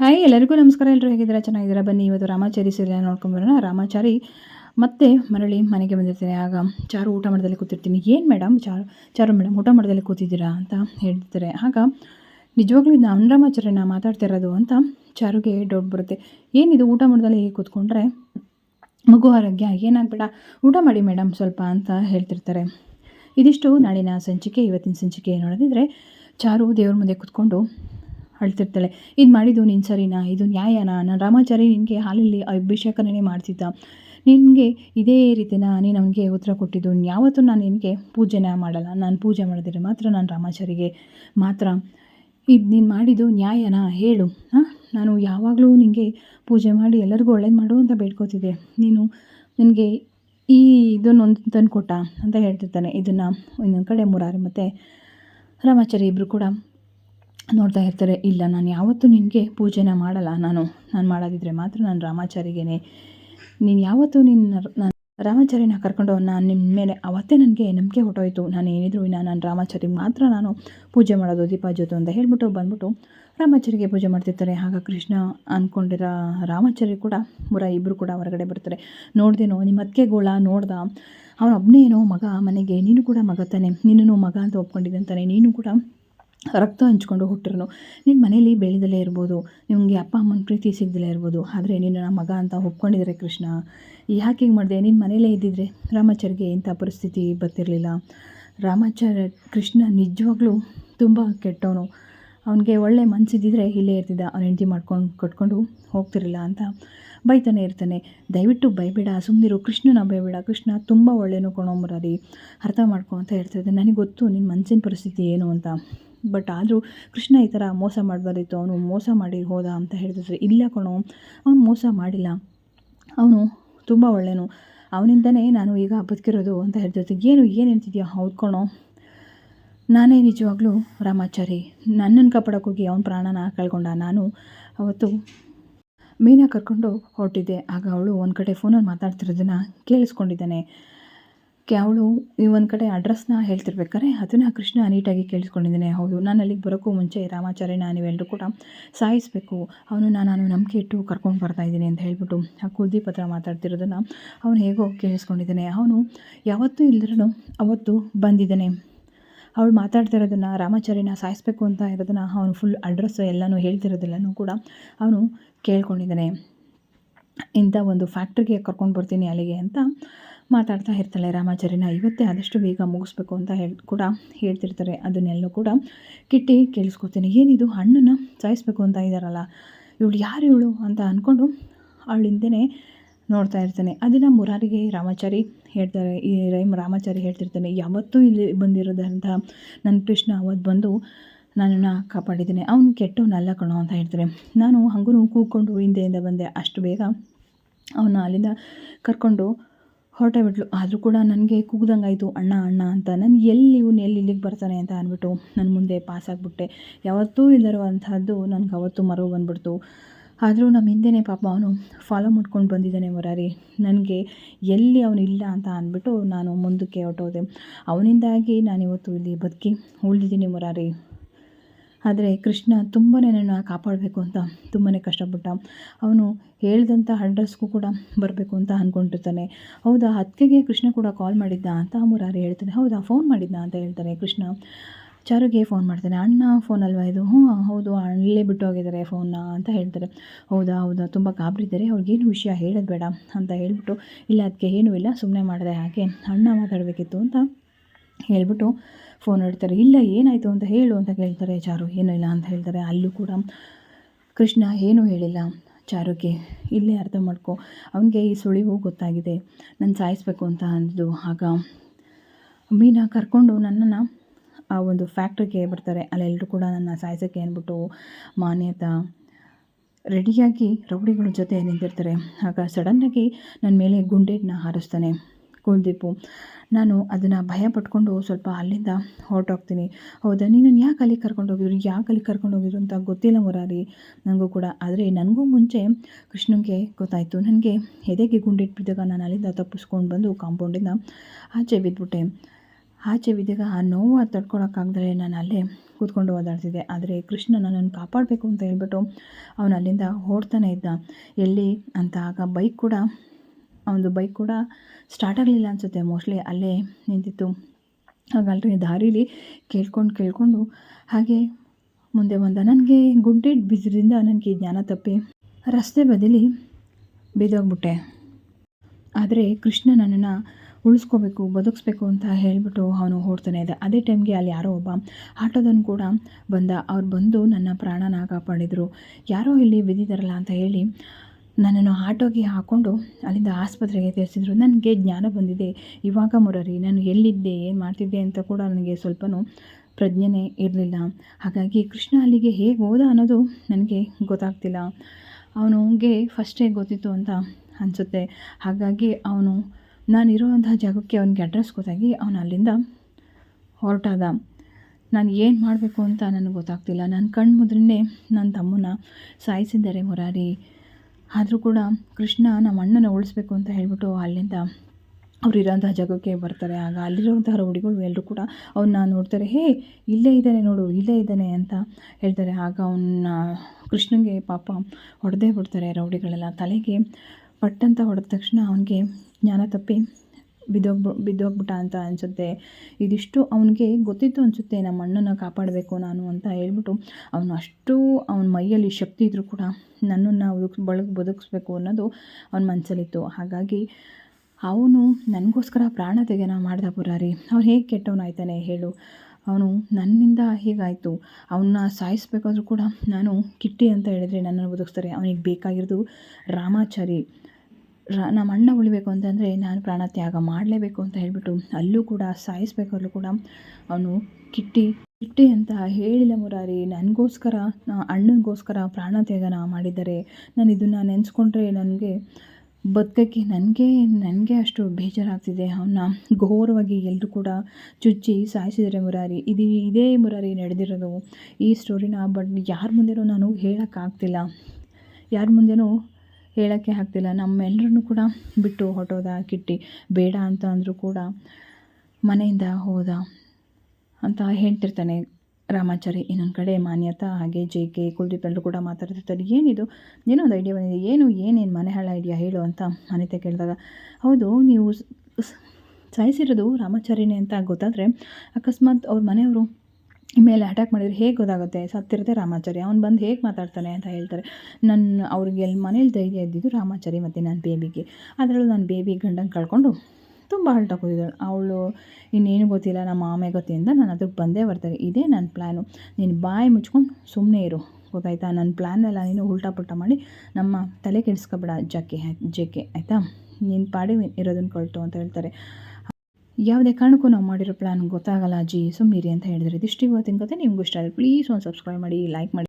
Hi, ಎಲ್ಲರಿಗೂ ನಮಸ್ಕಾರ. ಎಲ್ಲರೂ ಹೇಗಿದ್ದೀರಾ? ಚೆನ್ನಾಗಿದ್ದೀರಾ? ಬನ್ನಿ, ಇವತ್ತು ರಾಮಾಚಾರಿ ಸೀರಿಯಲ್ ನೋಡ್ಕೊಂಬರೋಣ. ರಾಮಾಚಾರಿ, ಮತ್ತೆ ಮರಳಿ ಮನೆಗೆ ಬಂದಿರ್ತೀನಿ. ಆಗ ಚಾರು ಊಟ ಮಾಡೋದಲ್ಲಿ ಕೂತಿರ್ತೀನಿ. ಏನು ಮೇಡಮ್ ಚಾರು ಚಾರು ಮೇಡಮ್ ಊಟ ಮಾಡೋದಲ್ಲಿ ಕೂತಿದ್ದೀರಾ ಅಂತ ಹೇಳ್ತಾರೆ. ಆಗ ನಿಜವಾಗ್ಲೂ ಇದು ನಾನು ಮಾತಾಡ್ತಾ ಮಾತಾಡ್ತಿರೋದು ಅಂತ ಚಾರುಗೆ ಡೌಟ್ ಬರುತ್ತೆ. ಏನಿದು ಊಟ ಮಾಡೋದಲ್ಲಿ ಕೂತ್ಕೊಂಡ್ರೆ ಮಗು ಆರೋಗ್ಯ ಏನಾಗಬೇಡ? ಊಟ ಮಾಡಿ ಮೇಡಮ್ ಸ್ವಲ್ಪ ಅಂತ ಹೇಳ್ತಿರ್ತಾರೆ. ಇದಿಷ್ಟು ನಾಳಿನ ಸಂಚಿಕೆ, ಇವತ್ತಿನ ಸಂಚಿಕೆ ನೋಡೋದಿದ್ರೆ ಚಾರು ದೇವ್ರ ಮುಂದೆ ಕೂತ್ಕೊಂಡು ಅಳ್ತಿರ್ತಾಳೆ. ಇದು ಮಾಡಿದ್ದು ನೀನು ಸರಿನಾ? ಇದು ನ್ಯಾಯನಾ? ನಾನು ರಾಮಾಚಾರಿ ನಿನಗೆ ಹಾಲಲ್ಲಿ ಅಭಿಷೇಕನೇ ಮಾಡ್ತಿದ್ದ ನಿನಗೆ ಇದೇ ರೀತಿನ ನೀನು ಅವನಿಗೆ ಉತ್ತರ ಕೊಟ್ಟಿದ್ದು. ಯಾವತ್ತೂ ನಾನು ನಿನಗೆ ಪೂಜೆನ ಮಾಡಲ್ಲ. ನಾನು ಪೂಜೆ ಮಾಡಿದರೆ ಮಾತ್ರ ನಾನು ರಾಮಾಚಾರಿಗೆ ಮಾತ್ರ. ಇದು ನೀನು ಮಾಡಿದ್ದು ನ್ಯಾಯನಾ? ಹೇಳು. ಹಾಂ? ನಾನು ಯಾವಾಗಲೂ ನಿನಗೆ ಪೂಜೆ ಮಾಡಿ ಎಲ್ಲರಿಗೂ ಒಳ್ಳೇದು ಮಾಡು ಅಂತ ಬೇಡ್ಕೋತಿದ್ದೆ. ನೀನು ನಿನಗೆ ಈ ಇದನ್ನು ಒಂದು ತಂದು ಕೊಟ್ಟ ಅಂತ ಹೇಳ್ತಿರ್ತಾನೆ. ಇದನ್ನು ಇನ್ನೊಂದು ಕಡೆ ಮುರಾರಿ ಮತ್ತು ರಾಮಾಚಾರಿ ಇಬ್ಬರು ಕೂಡ ನೋಡ್ತಾ ಇರ್ತಾರೆ, ಇಲ್ಲ, ನಾನು ಯಾವತ್ತೂ ನಿನಗೆ ಪೂಜೆನ ಮಾಡಲ್ಲ. ನಾನು ನಾನು ಮಾಡೋದಿದ್ರೆ ಮಾತ್ರ ನಾನು ರಾಮಾಚಾರಿಗೇನೆ ನೀನು ಯಾವತ್ತೂ ನಿನ್ನ ನಾನು ರಾಮಾಚಾರಿನ ಕರ್ಕೊಂಡು ನಾನು ನಿಮ್ಮ ಮೇಲೆ ಅವತ್ತೇ ನನಗೆ ನಂಬಿಕೆ ಹೊಟ್ಟೋಯ್ತು. ನಾನು ಏನಿದ್ರು ಇನ್ನು ನಾನು ರಾಮಾಚಾರಿಗೆ ಮಾತ್ರ ನಾನು ಪೂಜೆ ಮಾಡೋದು ದೀಪ ಜೊತೆ ಅಂತ ಹೇಳಿಬಿಟ್ಟು ಬಂದ್ಬಿಟ್ಟು ರಾಮಾಚಾರಿಗೆ ಪೂಜೆ ಮಾಡ್ತಿರ್ತಾರೆ. ಆಗ ಕೃಷ್ಣ ಅಂದ್ಕೊಂಡಿರೋ ರಾಮಾಚಾರಿ ಕೂಡ ಮುರ ಇಬ್ಬರು ಕೂಡ ಹೊರಗಡೆ ಬರ್ತಾರೆ. ನೋಡ್ದೇನೋ ನಿಮ್ಮ ಗೋಳ, ನೋಡ್ದ? ಅವನ ಒಬ್ಬನೇನೋ ಮಗ, ಮನೆಗೆ ನೀನು ಕೂಡ ಮಗ ತಾನೆ. ನೀನು ಮಗ ಅಂತ ಒಪ್ಕೊಂಡಿದ್ದಂತಾನೆ ನೀನು ಕೂಡ ರಕ್ತ ಹಂಚ್ಕೊಂಡು ಹುಟ್ಟಿರೋನು. ನಿನ್ನ ಮನೇಲಿ ಬೆಳೆದಲೇ ಇರ್ಬೋದು, ನಿಮಗೆ ಅಪ್ಪ ಅಮ್ಮನ ಪ್ರೀತಿ ಸಿಗದಲೇ ಇರ್ಬೋದು, ಆದರೆ ನಿನ್ನ ಮಗ ಅಂತ ಒಪ್ಕೊಂಡಿದ್ದಾರೆ ಕೃಷ್ಣ, ಯಾಕೆ ಹಿಂಗೆ ಮಾಡಿದೆ? ನಿನ್ನ ಮನೇಲೇ ಇದ್ದಿದ್ರೆ ರಾಮಾಚಾರ್ಯಗೆ ಇಂಥ ಪರಿಸ್ಥಿತಿ ಬರ್ತಿರಲಿಲ್ಲ. ರಾಮಾಚಾರ್ಯ ಕೃಷ್ಣ ನಿಜವಾಗ್ಲೂ ತುಂಬ ಕೆಟ್ಟವನು. ಅವನಿಗೆ ಒಳ್ಳೆ ಮನಸ್ಸಿದ್ದಿದ್ರೆ ಇಲ್ಲೇ ಇರ್ತಿದ್ದ. ಅವ್ನ ಹೆಂಡತಿ ಮಾಡ್ಕೊಂಡು ಕಟ್ಕೊಂಡು ಹೋಗ್ತಿರಲಿಲ್ಲ ಅಂತ ಬೈತಾನೆ ಇರ್ತಾನೆ. ದಯವಿಟ್ಟು ಬೈಬೇಡ ಸುಮ್ಮನಿರು ಕೃಷ್ಣನ ಬೈಬೇಡ. ಕೃಷ್ಣ ತುಂಬ ಒಳ್ಳೆಯನು ಕೊಣೋ ಅರ್ಥ ಮಾಡ್ಕೊ ಅಂತ ಹೇಳ್ತಿದ್ದೆ ನನಗೆ ಗೊತ್ತು ನಿನ್ನ ಮನಸ್ಸಿನ ಪರಿಸ್ಥಿತಿ ಏನು ಅಂತ. ಬಟ್ ಆದರೂ ಕೃಷ್ಣ ಈ ಥರ ಮೋಸ ಮಾಡಬಾರ್ದಿತ್ತು. ಅವನು ಮೋಸ ಮಾಡಿ ಹೋದ ಅಂತ ಹೇಳಿದ್ರೆ ಇಲ್ಲ ಕಣೋ, ಅವನು ಮೋಸ ಮಾಡಿಲ್ಲ. ಅವನು ತುಂಬ ಒಳ್ಳೆಯನು ಅವನಿಂದನೇ ನಾನು ಈಗ ಬದುಕಿರೋದು ಅಂತ ಹೇಳ್ತಿದ್ದೆ ಏನು ಏನು ಹೇಳ್ತಿದ್ಯಾ? ಹೌದು ಕಣೋ. ನಾನೇ ನಿಜವಾಗ್ಲೂ ರಾಮಾಚಾರಿ. ನನ್ನನ್ನು ಕಾಪಾಡೋಕ್ಕೋಗಿ ಅವನ ಪ್ರಾಣನ ಕಳ್ಕೊಂಡ. ನಾನು ಅವತ್ತು ಮೀನಾ ಕರ್ಕೊಂಡು ಹೊರಟಿದ್ದೆ. ಆಗ ಅವಳು ಒಂದು ಕಡೆ ಫೋನಲ್ಲಿ ಮಾತಾಡ್ತಿರೋದನ್ನು ಕೇಳಿಸ್ಕೊಂಡಿದ್ದಾನೆ. ಅವಳು ಈ ಒಂದು ಕಡೆ ಅಡ್ರೆಸ್ನ ಹೇಳ್ತಿರ್ಬೇಕಾರೆ ಅದನ್ನು ಕೃಷ್ಣ ನೀಟಾಗಿ ಕೇಳಿಸ್ಕೊಂಡಿದ್ದಾನೆ. ಹೌದು, ನಾನು ಅಲ್ಲಿಗೆ ಬರೋಕ್ಕೂ ಮುಂಚೆ ರಾಮಾಚಾರ್ಯನ ನೀವೆಲ್ಲರೂ ಕೂಡ ಸಾಯಿಸಬೇಕು. ಅವನು ನಾನು ನಂಬಿಕೆ ಇಟ್ಟು ಕರ್ಕೊಂಡು ಬರ್ತಾ ಇದ್ದೀನಿ ಅಂತ ಹೇಳಿಬಿಟ್ಟು ಆ ಕುಲ್ದೀಪ್ ಹತ್ರ ಮಾತಾಡ್ತಿರೋದನ್ನು ಅವನು ಹೇಗೋ ಕೇಳಿಸ್ಕೊಂಡಿದ್ದಾನೆ. ಅವನು, ಯಾವತ್ತೂ ಇಲ್ಲರೂ ಅವತ್ತು ಬಂದಿದ್ದಾನೆ. ಅವಳು ಮಾತಾಡ್ತಿರೋದನ್ನು ರಾಮಾಚಾರ್ಯನ ಸಾಯಿಸಬೇಕು ಅಂತ ಇರೋದನ್ನು, ಅವನು ಫುಲ್ ಅಡ್ರೆಸ್ ಎಲ್ಲನೂ ಹೇಳ್ತಿರೋದೆಲ್ಲನೂ ಕೂಡ ಅವನು ಕೇಳ್ಕೊಂಡಿದ್ದಾನೆ. ಇಂಥ ಒಂದು ಫ್ಯಾಕ್ಟ್ರಿಗೆ ಕರ್ಕೊಂಡು ಬರ್ತೀನಿ ಅಲ್ಲಿಗೆ ಅಂತ ಮಾತಾಡ್ತಾ ಇರ್ತಾಳೆ ರಾಮಾಚಾರ್ಯನ. ಇವತ್ತೇ ಆದಷ್ಟು ಬೇಗ ಮುಗಿಸ್ಬೇಕು ಅಂತ ಹೇಳಿ, ಕೂಡ ಹೇಳ್ತಿರ್ತಾರೆ. ಅದನ್ನೆಲ್ಲ ಕೂಡ ಕಿಟ್ಟಿ ಕೇಳಿಸ್ಕೊತೀನಿ ಏನಿದು? ಹಣ್ಣನ್ನು ಸಾಯಿಸ್ಬೇಕು ಅಂತ ಇದ್ದಾರಲ್ಲ ಇವಳು ಯಾರು ಇವಳು ಅಂತ ಅಂದ್ಕೊಂಡು ಅವಳಿಂದೇ ನೋಡ್ತಾ ಇರ್ತಾನೆ. ಅದನ್ನು ಮುರಾರಿಗೆ ರಾಮಾಚಾರಿ ಹೇಳ್ತಾರೆ. ಈ ರೈಮ್ ರಾಮಾಚಾರಿ ಹೇಳ್ತಿರ್ತಾನೆ, ಯಾವತ್ತೂ ಇಲ್ಲಿ ಬಂದಿರೋದಂಥ ನನ್ನ ಕೃಷ್ಣ ಅವತ್ತು ಬಂದು ನನ್ನನ್ನು ಕಾಪಾಡಿದ್ದೀನಿ. ಅವನು ಕೆಟ್ಟವನಲ್ಲ ಕಣೋ ಅಂತ ಹೇಳ್ತಾರೆ. ನಾನು ಹಂಗೂ ಕೂಗ್ಕೊಂಡು ಹಿಂದೆಯಿಂದ ಬಂದೆ. ಅಷ್ಟು ಬೇಗ ಅವನ್ನ ಅಲ್ಲಿಂದ ಕರ್ಕೊಂಡು ಹೊರಟೇ ಬಿಟ್ಲು. ಆದರೂ ಕೂಡ ನನಗೆ ಕೂಗ್ದಂಗಾಯಿತು. ಅಣ್ಣ ಅಣ್ಣ ಅಂತ. ನಾನು ಎಲ್ಲಿ ಇವನು ಎಲ್ಲಿ ಇಲ್ಲಿಗೆ ಬರ್ತಾನೆ ಅಂತ ಅಂದ್ಬಿಟ್ಟು ನನ್ನ ಮುಂದೆ ಪಾಸ್ ಆಗಿಬಿಟ್ಟೆ. ಯಾವತ್ತೂ ಇಲ್ಲದಿರುವಂಥದ್ದು ನನಗೆ ಅವತ್ತು ಮರವು ಬಂದ್ಬಿಡ್ತು. ಆದರೂ ನಮ್ಮ ಹಿಂದೆನೇ ಪಾಪ ಅವನು ಫಾಲೋ ಮಾಡ್ಕೊಂಡು ಬಂದಿದ್ದಾನೆ ಮುರಾರಿ. ನನಗೆ ಎಲ್ಲಿ ಅವನು ಇಲ್ಲ ಅಂತ ಅಂದ್ಬಿಟ್ಟು ನಾನು ಮುಂದಕ್ಕೆ ಹೊಟ್ಟೋದೆ ಅವನಿಂದಾಗಿ ನಾನಿವತ್ತು ಇಲ್ಲಿ ಬದುಕಿ ಉಳಿದಿದ್ದೀನಿ ಮುರಾರಿ. ಆದರೆ ಕೃಷ್ಣ ತುಂಬಾ ನನ್ನ ಕಾಪಾಡಬೇಕು ಅಂತ ತುಂಬಾ ಕಷ್ಟಪಟ್ಟ. ಅವನು ಹೇಳಿದಂಥ ಅಡ್ರೆಸ್ಗೂ ಕೂಡ ಬರಬೇಕು ಅಂತ ಅಂದ್ಕೊಂಡಿರ್ತಾನೆ ಹೌದಾ ಹತ್ತಿಗೆ ಕೃಷ್ಣ ಕೂಡ ಕಾಲ್ ಮಾಡಿದ್ದ ಅಂತ ಮುರಾರಿ ಹೇಳ್ತಾನೆ. ಹೌದಾ ಫೋನ್ ಮಾಡಿದ್ದ ಅಂತ ಹೇಳ್ತಾನೆ ಕೃಷ್ಣ. ಚಾರುಗೆ ಫೋನ್ ಮಾಡ್ತಾನೆ. ಅಣ್ಣ ಫೋನ್ ಅಲ್ವಾ ಇದು? ಹ್ಞೂ ಹೌದು, ಅಲ್ಲೇ ಬಿಟ್ಟು ಹೋಗಿದ್ದಾರೆ ಫೋನ್ನ ಅಂತ ಹೇಳ್ತಾರೆ. ಹೌದಾ ಹೌದಾ, ತುಂಬ ಗಾಬರಿದ್ದಾರೆ. ಅವ್ರಿಗೇನು ವಿಷಯ ಹೇಳೋದು ಬೇಡ ಅಂತ ಹೇಳಿಬಿಟ್ಟು, ಇಲ್ಲ ಅದಕ್ಕೆ ಏನೂ ಇಲ್ಲ ಸುಮ್ಮನೆ ಮಾಡಿದೆ. ಹಾಗೆ ಅಣ್ಣ ಮಾತಾಡಬೇಕಿತ್ತು ಅಂತ ಹೇಳ್ಬಿಟ್ಟು ಫೋನ್ ಇಡ್ತಾರೆ ಇಲ್ಲ, ಏನಾಯಿತು ಅಂತ ಹೇಳು ಅಂತ ಕೇಳ್ತಾರೆ ಚಾರು. ಏನೂ ಇಲ್ಲ ಅಂತ ಹೇಳ್ತಾರೆ. ಅಲ್ಲೂ ಕೂಡ ಕೃಷ್ಣ ಏನೂ ಹೇಳಿಲ್ಲ ಚಾರುಗೆ. ಇಲ್ಲೇ ಅರ್ಥ ಮಾಡ್ಕೊ. ಅವನಿಗೆ ಈ ಸುಳಿವು ಗೊತ್ತಾಗಿದೆ. ನಾನು ಸಾಯಿಸ್ಬೇಕು ಅಂತ ಅಂದಿದ್ದು ಆಗ ಮೀನಾ ಕರ್ಕೊಂಡು ನನ್ನನ್ನು ಆ ಒಂದು ಫ್ಯಾಕ್ಟ್ರಿಗೆ ಬರ್ತಾರೆ. ಅಲ್ಲೆಲ್ಲರೂ ಕೂಡ ನನ್ನ ಸಾಯಿಸೋಕ್ಕೆ ಅಂದ್ಬಿಟ್ಟು ಮಾನ್ಯತ ರೆಡಿಯಾಗಿ ರೌಡಿಗಳ ಜೊತೆ ನಿಂತಿರ್ತಾರೆ. ಆಗ ಸಡನ್ನಾಗಿ ನನ್ನ ಮೇಲೆ ಗುಂಡೇಟನ್ನ ಹಾರಿಸ್ತಾನೆ. ಕುಲ್ದೀಪು ನಾನು ಅದನ್ನು ಭಯ ಪಟ್ಕೊಂಡು ಸ್ವಲ್ಪ ಅಲ್ಲಿಂದ ಹೊರಟೋಗ್ತೀನಿ. ಹೌದಾ? ನೀನು ಯಾಕೆ ಅಲ್ಲಿ ಕರ್ಕೊಂಡು ಹೋಗಿದ್ರು? ಯಾಕೆ ಅಲ್ಲಿ ಕರ್ಕೊಂಡು ಹೋಗಿದ್ರು ಅಂತ ಗೊತ್ತಿಲ್ಲ ಮುರಾರಿ. ನನಗೂ ಕೂಡ. ಆದರೆ ನನಗೂ ಮುಂಚೆ ಕೃಷ್ಣನಿಗೆ ಗೊತ್ತಾಯಿತು. ನನಗೆ ಎದೆಗೆ ಗುಂಡಿಟ್ಬಿದ್ದಾಗ ನಾನು ಅಲ್ಲಿಂದ ತಪ್ಪಿಸ್ಕೊಂಡು ಬಂದು ಕಾಂಪೌಂಡಿಂದ ಆಚೆ ಬಿದ್ದುಬಿಟ್ಟೆ ಆಚೆ ಬಿದ್ದಾಗ ಆ ನೋವು ಅದು ತಡ್ಕೊಳಕ್ಕಾಗ್ದಲೇ ನಾನು ಅಲ್ಲೇ ಕೂತ್ಕೊಂಡು ಓದಾಡ್ತಿದ್ದೆ ಆದರೆ ಕೃಷ್ಣ ನನ್ನನ್ನು ಕಾಪಾಡಬೇಕು ಅಂತ ಹೇಳ್ಬಿಟ್ಟು ಅವನು ಅಲ್ಲಿಂದ ಓಡ್ತಾನೆ ಇದ್ದ. ಎಲ್ಲಿ ಅಂತ ಆಗ ಬೈಕ್ ಕೂಡ ಅವನದು ಬೈಕ್ ಕೂಡ ಸ್ಟಾರ್ಟ್ ಆಗಲಿಲ್ಲ ಅನಿಸುತ್ತೆ. ಮೋಸ್ಟ್ಲಿ ಅಲ್ಲೇ ನಿಂತಿತ್ತು. ಹಾಗಲ್ರಿ ದಾರೀಲಿ ಕೇಳ್ಕೊಂಡು ಕೇಳಿಕೊಂಡು ಹಾಗೆ ಮುಂದೆ ಬಂದ. ನನಗೆ ಗುಂಡಿ ಬಿಸಿರಿಂದ ನನಗೆ ಜ್ಞಾನ ತಪ್ಪಿ ರಸ್ತೆ ಬದಲಿ ಬಿದ್ದೋಗ್ಬಿಟ್ಟೆ. ಆದರೆ ಕೃಷ್ಣ ನನ್ನನ್ನು ಉಳಿಸ್ಕೋಬೇಕು, ಬದುಕಿಸ್ಬೇಕು ಅಂತ ಹೇಳಿಬಿಟ್ಟು ಅವನು ಓಡ್ತಾನೆ ಇದ್ದ. ಅದೇ ಟೈಮ್ಗೆ ಅಲ್ಲಿ ಯಾರೋ ಒಬ್ಬ ಆಟೋದನ್ನು ಕೂಡ ಬಂದ. ಅವ್ರು ಬಂದು ನನ್ನ ಪ್ರಾಣನ ಕಾಪಾಡಿದರು. ಯಾರೋ ಇಲ್ಲಿ ಬಿದ್ದಿದ್ದಾರಲ್ಲ ಅಂತ ಹೇಳಿ ನನ್ನನ್ನು ಆಟೋಗೆ ಹಾಕ್ಕೊಂಡು ಅಲ್ಲಿಂದ ಆಸ್ಪತ್ರೆಗೆ ಸೇರಿಸಿದ್ರು. ನನಗೆ ಜ್ಞಾನ ಬಂದಿದೆ. ಇವಾಗ ಮುರಾರಿ, ನಾನು ಎಲ್ಲಿದ್ದೆ, ಏನು ಮಾಡ್ತಿದ್ದೆ ಅಂತ ಕೂಡ ನನಗೆ ಸ್ವಲ್ಪನೂ ಪ್ರಜ್ಞೆನೇ ಇರಲಿಲ್ಲ. ಹಾಗಾಗಿ ಕೃಷ್ಣ ಅಲ್ಲಿಗೆ ಹೇಗೆ ಹೋದ ಅನ್ನೋದು ನನಗೆ ಗೊತ್ತಾಗ್ತಿಲ್ಲ. ಅವನಿಗೆ ಫಸ್ಟೇ ಗೊತ್ತಿತ್ತು ಅಂತ ಅನಿಸುತ್ತೆ. ಹಾಗಾಗಿ ಅವನು, ನಾನಿರುವಂತಹ ಜಾಗಕ್ಕೆ ಅವನಿಗೆ ಅಡ್ರೆಸ್ ಗೊತ್ತಾಗಿ ಅವನು ಅಲ್ಲಿಂದ ಹೊರಟಾದ. ನಾನು ಏನು ಮಾಡಬೇಕು ಅಂತ ನನಗೆ ಗೊತ್ತಾಗ್ತಿಲ್ಲ. ನನ್ನ ಕಣ್ಣು ನನ್ನ ತಮ್ಮನ ಸಾಯಿಸಿದ್ದಾರೆ ಮುರಾರಿ. ಆದರೂ ಕೂಡ ಕೃಷ್ಣ ನಮ್ಮ ಅಣ್ಣನ ಉಳಿಸ್ಬೇಕು ಅಂತ ಹೇಳಿಬಿಟ್ಟು ಅಲ್ಲಿಂದ ಅವ್ರು ಇರೋಂಥ ಜಾಗಕ್ಕೆ ಬರ್ತಾರೆ. ಆಗ ಅಲ್ಲಿರುವಂತಹ ರೌಡಿಗಳು ಎಲ್ಲರೂ ಕೂಡ ಅವನ್ನ ನೋಡ್ತಾರೆ, ಹೇ, ಇಲ್ಲೇ ಇದ್ದಾನೆ ನೋಡು, ಇಲ್ಲೇ ಇದ್ದಾನೆ ಅಂತ ಹೇಳ್ತಾರೆ. ಆಗ ಅವನ್ನ ಕೃಷ್ಣನಿಗೆ ಪಾಪ ಹೊಡೆದೇ ಬಿಡ್ತಾರೆ ರೌಡಿಗಳೆಲ್ಲ. ತಲೆಗೆ ಪಟ್ಟಂತ ಹೊಡೆದ ತಕ್ಷಣ ಅವನಿಗೆ ಜ್ಞಾನ ತಪ್ಪಿ ಬಿದ್ದೋಗ್ಬ ಬಿದ್ದೋಗ್ಬಿಟ್ಟ ಅಂತ ಅನಿಸುತ್ತೆ. ಇದಿಷ್ಟು ಅವನಿಗೆ ಗೊತ್ತಿತ್ತು ಅನಿಸುತ್ತೆ, ನಮ್ಮ ಅಣ್ಣನ ಕಾಪಾಡಬೇಕು ನಾನು ಅಂತ ಹೇಳ್ಬಿಟ್ಟು ಅವನು ಅಷ್ಟು ಅವನ ಮೈಯಲ್ಲಿ ಶಕ್ತಿ ಇದ್ದರೂ ಕೂಡ ನನ್ನನ್ನು ಬದುಕ್, ಬಳಗ್, ಬದುಕಿಸ್ಬೇಕು ಅನ್ನೋದು ಅವನ ಮನಸ್ಸಲ್ಲಿತ್ತು ಹಾಗಾಗಿ ಅವನು ನನಗೋಸ್ಕರ ಪ್ರಾಣ ತೆಗೆನ ಮಾಡ್ದ ಪುರಾರಿ. ಅವ್ನು ಹೇಗೆ ಕೆಟ್ಟವನಾಯ್ತಾನೆ ಹೇಳು. ಅವನು ನನ್ನಿಂದ ಹೀಗಾಯಿತು? ಅವನ್ನ ಸಾಯಿಸ್ಬೇಕಾದ್ರೂ ಕೂಡ ನಾನು ಕಿಟ್ಟಿ ಅಂತ ಹೇಳಿದರೆ ನನ್ನನ್ನು ಬದುಕಿಸ್ತಾರೆ. ಅವನಿಗೆ ಬೇಕಾಗಿರೋದು ರಾಮಾಚಾರಿ. ನಮ್ಮ ಅಣ್ಣ ಉಳಿಬೇಕು ಅಂತಂದರೆ ನಾನು ಪ್ರಾಣ ತ್ಯಾಗ ಮಾಡಲೇಬೇಕು ಅಂತ ಹೇಳಿಬಿಟ್ಟು ಅಲ್ಲೂ ಕೂಡ ಸಾಯಿಸ್ಬೇಕಾದ್ರೂ ಕೂಡ ಅವನು ಕಿಟ್ಟಿ ಕಿಟ್ಟಿ ಅಂತ ಹೇಳಿಲ್ಲ ಮುರಾರಿ. ನನಗೋಸ್ಕರ ಅಣ್ಣನಿಗೋಸ್ಕರ ಪ್ರಾಣ ತ್ಯಾಗನ ಮಾಡಿದ್ದಾರೆ. ನಾನು ಇದನ್ನು ನೆನೆಸ್ಕೊಂಡ್ರೆ ನನಗೆ ಬದುಕಕ್ಕೆ ನನಗೆ ನನಗೆ ಅಷ್ಟು ಬೇಜಾರಾಗ್ತಿದೆ. ಅವನ್ನ ಘೋರವಾಗಿ ಎಲ್ಲರೂ ಕೂಡ ಚುಚ್ಚಿ ಸಾಯಿಸಿದರೆ ಮುರಾರಿ. ಇದು, ಇದೇ ಮುರಾರಿ ನಡೆದಿರೋದು. ಈ ಸ್ಟೋರಿನ ಬಟ್ ಯಾರ ಮುಂದೆನೂ ನಾನು ಹೇಳೋಕ್ಕಾಗ್ತಿಲ್ಲ. ಯಾರ ಮುಂದೆನೂ ಹೇಳೋಕ್ಕೆ ಆಗ್ತಿಲ್ಲ. ನಮ್ಮೆಲ್ಲರನ್ನು ಕೂಡ ಬಿಟ್ಟು ಹೊಟ್ಟೋದ ಕಿಟ್ಟಿ. ಬೇಡ ಅಂತ ಅಂದರೂ ಕೂಡ ಮನೆಯಿಂದ ಹೋದ ಅಂತ ಹೇಳ್ತಿರ್ತಾನೆ ರಾಮಾಚಾರಿ. ಇನ್ನೊಂದು ಕಡೆ ಮಾನ್ಯತಾ, ಹಾಗೆ ಜೆ ಕೆ ಕುಲ್ದೀಪ್ ಎಲ್ಲರೂ ಕೂಡ ಮಾತಾಡ್ತಿರ್ತಾರೆ. ಏನಿದು? ಏನೋ ಒಂದು ಐಡಿಯಾ ಬಂದಿದೆ. ಏನು, ಏನೇನು ಮನೆ ಹಾಳ ಐಡಿಯಾ ಹೇಳು ಅಂತ ಮಾನ್ಯತೆ ಕೇಳಿದಾಗ, ಹೌದು, ನೀವು ಸಾಯಿಸಿರೋದು ರಾಮಾಚಾರಿನೇ ಅಂತ ಗೊತ್ತಾದರೆ ಅಕಸ್ಮಾತ್ ಅವ್ರ ಮನೆಯವರು ಮೇಲೆ ಅಟ್ಯಾಕ್ ಮಾಡಿದರೆ ಹೇಗೆ ಗೊತ್ತಾಗುತ್ತೆ? ಸತ್ತಿರುತ್ತೆ ರಾಮಾಚಾರಿ ಅವ್ನು ಬಂದು ಹೇಗೆ ಮಾತಾಡ್ತಾನೆ ಅಂತ ಹೇಳ್ತಾರೆ. ನನ್ನ ಅವ್ರಿಗೆ ಎಲ್ಲಿ ಮನೇಲಿ ಧೈರ್ಯ ಇದ್ದಿದ್ದು ರಾಮಾಚಾರಿ ಮತ್ತು ನನ್ನ ಬೇಬಿಗೆ. ಅದರಲ್ಲೂ ನನ್ನ ಬೇಬಿ ಗಂಡನ ಕಳ್ಕೊಂಡು ತುಂಬ ಹಲ್ಟಾಗಿ ಕೂತಿದ್ದಾಳೆ. ಅವಳು ಇನ್ನೇನು ಗೊತ್ತಿಲ್ಲ, ನಮ್ಮ ಮಾಮೆ ಗೊತ್ತಿಂದ ನಾನು ಅದಕ್ಕೆ ಬಂದೇ ಬರ್ತಾರೆ. ಇದೇ ನನ್ನ ಪ್ಲ್ಯಾನು ನೀನು ಬಾಯಿ ಮುಚ್ಕೊಂಡು ಸುಮ್ಮನೆ ಇರು. ಗೊತ್ತಾಯ್ತಾ? ನನ್ನ ಪ್ಲ್ಯಾನೆಲ್ಲ ನೀನು ಉಲ್ಟಾ ಪುಲ್ಟಾ ಮಾಡಿ ನಮ್ಮ ತಲೆ ಕೆಡಿಸ್ಕೊಬೇಡ, ಜಕ್ಕೆ ಜಕ್ಕೆ. ಆಯಿತಾ? ನಿನ್ನ ಪಾಡಿ ಇರೋದನ್ನು ಕಳ್ತು ಅಂತ ಹೇಳ್ತಾರೆ. ಯಾವುದೇ ಕಾರಣಕ್ಕೂ ನಾವು ಮಾಡಿರೋ ಪ್ಲ್ಯಾನ್ ಗೊತ್ತಾಗಲ್ಲ. ಅಜ್ಜಿ ಸುಮ್ಮನಿರಿ ಅಂತ ಹೇಳಿದ್ರೆ. ಇದಿಷ್ಟು ಇವತ್ತಿನ ಕತೆ. ನಿಮ್ಗೆ ಇಷ್ಟ ಆದರೆ ಪ್ಲೀಸ್ ಒಂದು ಸಬ್ಸ್ಕ್ರೈಬ್ ಮಾಡಿ ಲೈಕ್ ಮಾಡಿ.